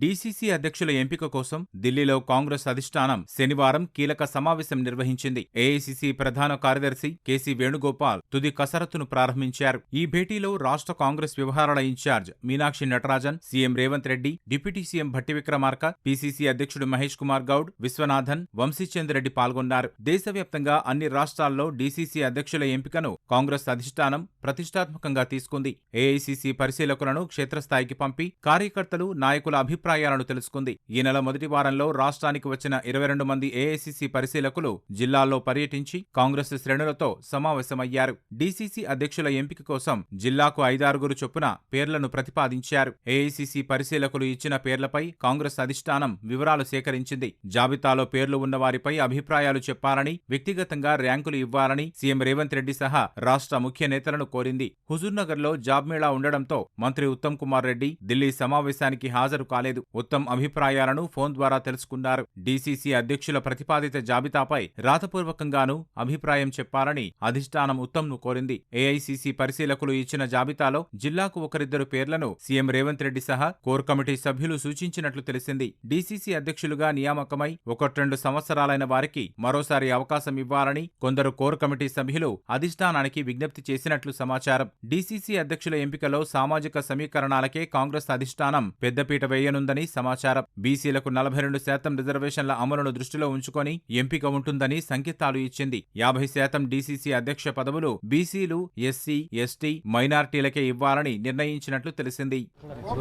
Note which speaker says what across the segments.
Speaker 1: DCC అధ్యక్షుల ఎంపిక కోసం ఢిల్లీలో కాంగ్రెస్ అధిష్టానం శనివారం కీలక సమావేశం నిర్వహించింది. ఏఐసీసీ ప్రధాన కార్యదర్శి కేసీ వేణుగోపాల్ తుది కసరత్తును ప్రారంభించారు. ఈ భేటీలో రాష్ట్ర కాంగ్రెస్ వ్యవహారాల in charge Meenakshi Natarajan CM Revanth Reddy deputy CM Bhatti Vikramarka PCC అధ్యక్షుడు మహేష్ కుమార్ గౌడ్ విశ్వనాథన్ వంశీచంద్ రెడ్డి పాల్గొన్నారు. దేశవ్యాప్తంగా అన్ని రాష్ట్రాల్లో డీసీసీ అధ్యక్షుల ఎంపికను కాంగ్రెస్ అధిష్టానం ప్రతిష్టాత్మకంగా తీసుకుంది. ఏఐసీసీ పరిశీలకులను క్షేత్రస్థాయికి పంపి కార్యకర్తలు నాయకుల అభిప్రాయాలను తెలుసుకుంది. ఈ నెల మొదటి వారంలో రాష్ట్రానికి వచ్చిన ఇరవై రెండు మంది ఏఐసీసీ పరిశీలకులు జిల్లాల్లో పర్యటించి కాంగ్రెస్ శ్రేణులతో సమావేశమయ్యారు. డీసీసీ అధ్యక్షుల ఎంపిక కోసం జిల్లాకు ఐదారుగురు చొప్పున పేర్లను ప్రతిపాదించారు. ఏఐసీసీ పరిశీలకులు ఇచ్చిన పేర్లపై కాంగ్రెస్ అధిష్టానం వివరాలు సేకరించింది. జాబితాలో పేర్లు ఉన్న వారిపై అభిప్రాయాలు చెప్పాలని వ్యక్తిగతంగా ర్యాంకులు ఇవ్వాలని సీఎం రేవంత్ రెడ్డి సహా రాష్ట్ర ముఖ్య నేతలను కోరింది. హుజూర్నగర్లో జాబ్ మేళా ఉండడంతో మంత్రి ఉత్తమ్ కుమార్ రెడ్డి ఢిల్లీ సమావేశానికి హాజరు కాలేదు. ఉత్తమ్ అభిప్రాయాలను ఫోన్ ద్వారా తెలుసుకున్నారు. డీసీసీ అధ్యక్షుల ప్రతిపాదిత జాబితాపై రాతపూర్వకంగానూ అభిప్రాయం చెప్పాలని అధిష్టానం ఉత్తమ్ను కోరింది. ఏఐసీసీ పరిశీలకులు ఇచ్చిన జాబితాలో జిల్లాకు ఒకరిద్దరు పేర్లను సీఎం రేవంత్ రెడ్డి సహా కోర్ కమిటీ సభ్యులు సూచించినట్లు తెలిసింది. డీసీసీ అధ్యక్షులుగా నియామకమై ఒకట్రెండు సంవత్సరాలైన వారికి మరోసారి అవకాశం ఇవ్వాలని కొందరు కోర్ కమిటీ సభ్యులు అధిష్టానానికి విజ్ఞప్తి చేసినట్లు సమాచారం. డీసీసీ అధ్యక్షుల ఎంపికలో సామాజిక సమీకరణాలకే కాంగ్రెస్ అధిష్టానం పెద్దపీట ఉంటుందని సమాచారం. బీసీలకు నలభై రెండు శాతం రిజర్వేషన్ల అమలును దృష్టిలో ఉంచుకొని ఎంపిక ఉంటుందని సంకేతాలు ఇచ్చింది. యాభై శాతం డీసీసీ అధ్యక్ష పదవులు బీసీలు ఎస్సీ ఎస్టీ మైనార్టీలకే ఇవ్వాలని నిర్ణయించినట్లు తెలిసింది.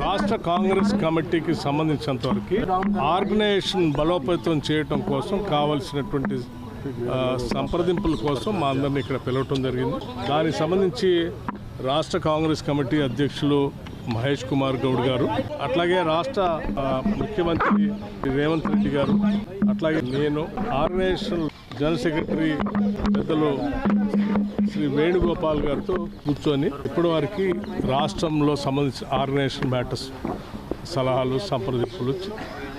Speaker 2: రాష్ట్ర కాంగ్రెస్ కమిటీకి సంబంధించినంత వరకు ఆర్గనైజేషన్ బలోపేతం చేయటం కోసం కావలసినటువంటి సంప్రదింపుల కోసం మా అందరిని ఇక్కడ పిలవటం జరిగింది. దానికి సంబంధించి రాష్ట్ర కాంగ్రెస్ కమిటీ అధ్యక్షులు మహేష్ కుమార్ గౌడ్ గారు అట్లాగే రాష్ట్ర ముఖ్యమంత్రి రేవంత్ రెడ్డి గారు అట్లాగే నేను ఆర్గనైజేషన్ జనరల్ సెక్రటరీ పెద్దలు శ్రీ వేణుగోపాల్ గారితో కూర్చొని ఇప్పటి వరకు రాష్ట్రంలో సంబంధించిన ఆర్గనైజేషన్ మ్యాటర్స్ సలహాలు సంప్రదింపులు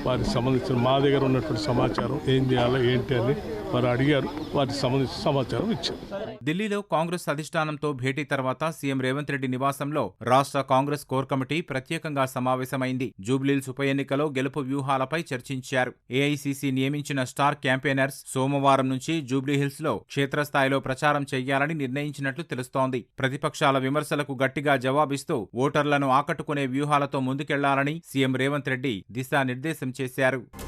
Speaker 2: వారికి సంబంధించిన మా దగ్గర ఉన్నటువంటి సమాచారం ఏం చేయాలో ఏంటి అని వారు అడిగారు. వారికి సంబంధించిన సమాచారం ఇచ్చారు.
Speaker 1: ఢిల్లీలో కాంగ్రెస్ అధిష్టానంతో భేటీ తర్వాత సీఎం రేవంత్ రెడ్డి నివాసంలో రాష్ట్ర కాంగ్రెస్ కోర్ కమిటీ ప్రత్యేకంగా సమావేశమైంది. జూబ్లీల్స్ ఉప ఎన్నికలో గెలుపు వ్యూహాలపై చర్చించారు. ఏఐసీసీ నియమించిన స్టార్ క్యాంపెయినర్స్ సోమవారం నుంచి జూబ్లీహిల్స్లో క్షేత్రస్థాయిలో ప్రచారం చేయాలని నిర్ణయించినట్లు తెలుస్తోంది. ప్రతిపక్షాల విమర్శలకు గట్టిగా జవాబిస్తూ ఓటర్లను ఆకట్టుకునే వ్యూహాలతో ముందుకెళ్ళాలని సీఎం రేవంత్ రెడ్డి దిశానిర్దేశం చేశారు.